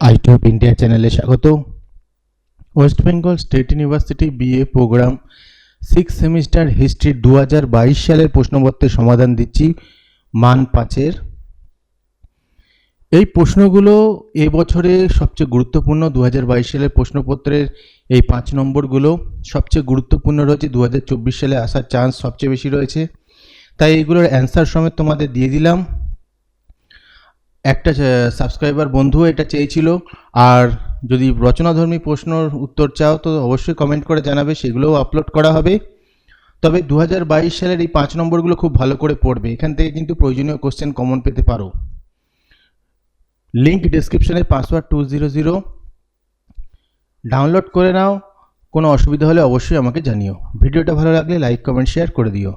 আইটিউব India চ্যানেলে স্বাগত West Bengal State University BA programme six semester history দু হাজার বাইশ সালের প্রশ্নপত্রের সমাধান দিচ্ছি মান পাঁচের। এই প্রশ্নগুলো এবছরে সবচেয়ে গুরুত্বপূর্ণ দু হাজার বাইশ সালের প্রশ্নপত্রের এই পাঁচ নম্বরগুলো সবচেয়ে গুরুত্বপূর্ণ রয়েছে দু হাজার চব্বিশ সালে আসার চান্স সবচেয়ে বেশি রয়েছে। তাই এগুলোর অ্যান্সার সমেত তোমাদের দিয়ে দিলাম। একটা সাবস্ক্রাইবার বন্ধু এটা চেয়েছিল। আর যদি রচনাধর্মী প্রশ্নর উত্তর চাও, তো অবশ্যই কমেন্ট করে জানাবে, সেগুলোও আপলোড করা হবে। তবে দু হাজার বাইশ সালের এই পাঁচ নম্বরগুলো খুব ভালো করে পড়বে। এখান থেকে কিন্তু প্রয়োজনীয় কোশ্চেন কমন পেতে পারো। লিঙ্ক ডিসক্রিপশনে password two zero zero download করে নাও। কোনো অসুবিধা হলে অবশ্যই আমাকে জানিও। ভিডিওটা ভালো লাগলে লাইক কমেন্ট শেয়ার করে দিও।